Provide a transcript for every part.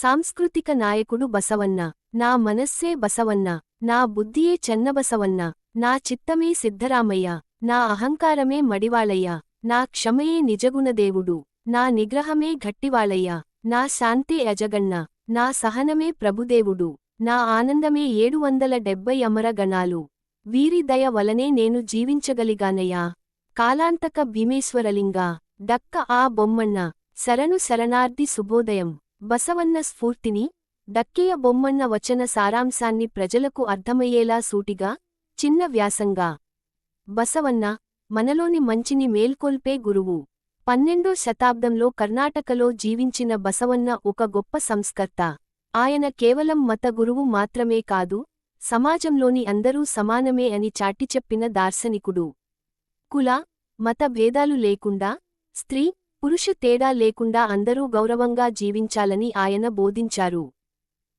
సాంస్కృతిక నాయకుడు బసవన్న. నా మనస్సే బసవన్న. నా బుద్ధియే చెన్నబసవన్న. నా చిత్తమే సిద్ధరామయ్య. నా అహంకారమే మడివాళయ్య. నా క్షమయే నిజగుణదేవుడు. నా నిగ్రహమే ఘట్టివాళయ్య నా శాంతే అజగన్న నా సహనమే ప్రభుదేవుడు. నా ఆనందమే ఏడు వందల డెబ్బై అమరగణాలు వీరి దయ వలనే నేను జీవించగలిగానయ్యా. కాలాంతక భీమేశ్వరలింగా. దక్క ఆ బొమ్మన్న. శరణు శరణార్ది శుభోదయం. బసవన్న స్ఫూర్తిని దక్కేయ బొమ్మన్న వచన సారాంశాన్ని ప్రజలకు అర్థమయ్యేలా సూటిగా చిన్న వ్యాసంగా. బసవన్న మనలోని మంచిని మేల్కొల్పే గురువు. పన్నెండో శతాబ్దంలో కర్ణాటకలో జీవించిన బసవన్న ఒక గొప్ప సంస్కర్త. ఆయన కేవలం మత గురువు మాత్రమే కాదు సమాజంలోని అందరూ సమానమే అని చాటిచెప్పిన దార్శనికుడు. కుల మత భేదాలు లేకుండా స్త్రీ పురుష తేడా లేకుండా అందరూ గౌరవంగా జీవించాలని ఆయన బోధించారు.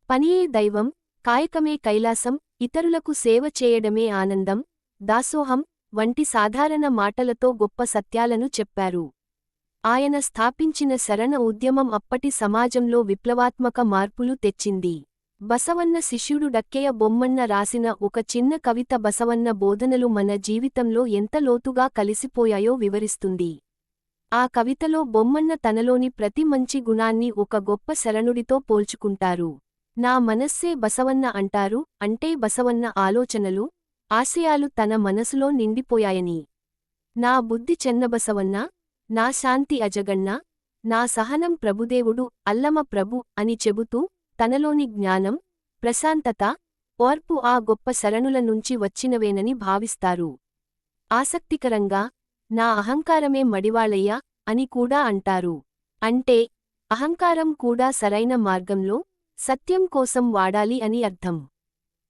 పనియే దైవం కాయకమే కైలాసం ఇతరులకు సేవ చేయడమే ఆనందం దాసోహం వంటి సాధారణ మాటలతో గొప్ప సత్యాలను చెప్పారు. ఆయన స్థాపించిన శరణ ఉద్యమం అప్పటి సమాజంలో విప్లవాత్మక మార్పులు తెచ్చింది. బసవన్న శిష్యుడు డక్కేయ బొమ్మన్న రాసిన ఒక చిన్న కవిత బసవన్న బోధనలు మన జీవితంలో ఎంత లోతుగా కలిసిపోయాయో వివరిస్తుంది. ఆ కవితలో బొమ్మన్న తనలోని ప్రతి మంచి గుణాన్ని ఒక గొప్ప శరణుడితో పోల్చుకుంటారు. నా మనస్సే బసవన్న అంటారు అంటే బసవన్న ఆలోచనలు ఆశయాలు తన మనసులో నిండిపోయాయని. నా బుద్ధి చెన్నబసవన్న నా శాంతి అజగన్న నా సహనం ప్రభుదేవుడు అల్లమ ప్రభు అని చెబుతూ తనలోని జ్ఞానం ప్రశాంతత ఓర్పు ఆ గొప్ప శరణుల నుంచి వచ్చినవేనని భావిస్తారు. ఆసక్తికరంగా నా అహంకారమే మడివాళయ్యా అని కూడా అంటారు. అంటే అహంకారం కూడా సరైన మార్గంలో సత్యం కోసం వాడాలి అని అర్థం.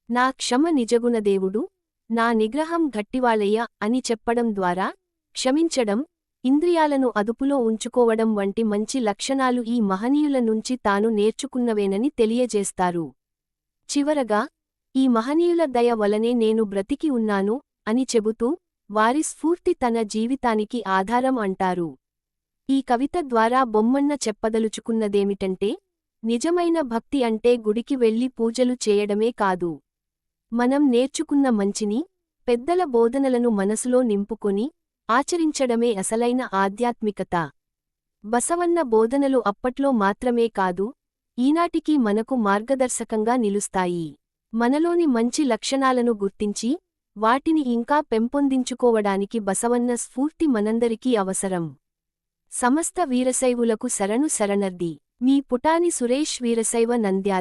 నా క్షమ నిజగుణదేవుడు నా నిగ్రహం గట్టివాళయ్య అని చెప్పడం ద్వారా క్షమించడం ఇంద్రియాలను అదుపులో ఉంచుకోవడం వంటి మంచి లక్షణాలు ఈ మహనీయుల నుంచి తాను నేర్చుకున్నవేనని తెలియజేస్తారు. చివరగా ఈ మహనీయుల దయ వలనే నేను బ్రతికి ఉన్నాను అని చెబుతూ వారి స్ఫూర్తి తన జీవితానికి ఆధారం అంటారు. ఈ కవిత ద్వారా బొమ్మన్న చెప్పదలుచుకున్నదేమిటంటే నిజమైన భక్తి అంటే గుడికి వెళ్ళి పూజలు చేయడమే కాదు. మనం నేర్చుకున్న మంచిని పెద్దల బోధనలను మనసులో నింపుకొని ఆచరించడమే అసలైన ఆధ్యాత్మికత. బసవన్న బోధనలు అప్పట్లో మాత్రమే కాదు ఈనాటికి మనకు మార్గదర్శకంగా నిలుస్తాయి. మనలోని మంచి లక్షణాలను గుర్తించి వాటిని ఇంకా పెంపొందించుకోవడానికి బసవన్న స్ఫూర్తి మనందరికీ అవసరం. సమస్త వీరశైవులకు శరణు శరణర్ది. మీ పుటాని సురేష్ వీరశైవ నంద్యాల.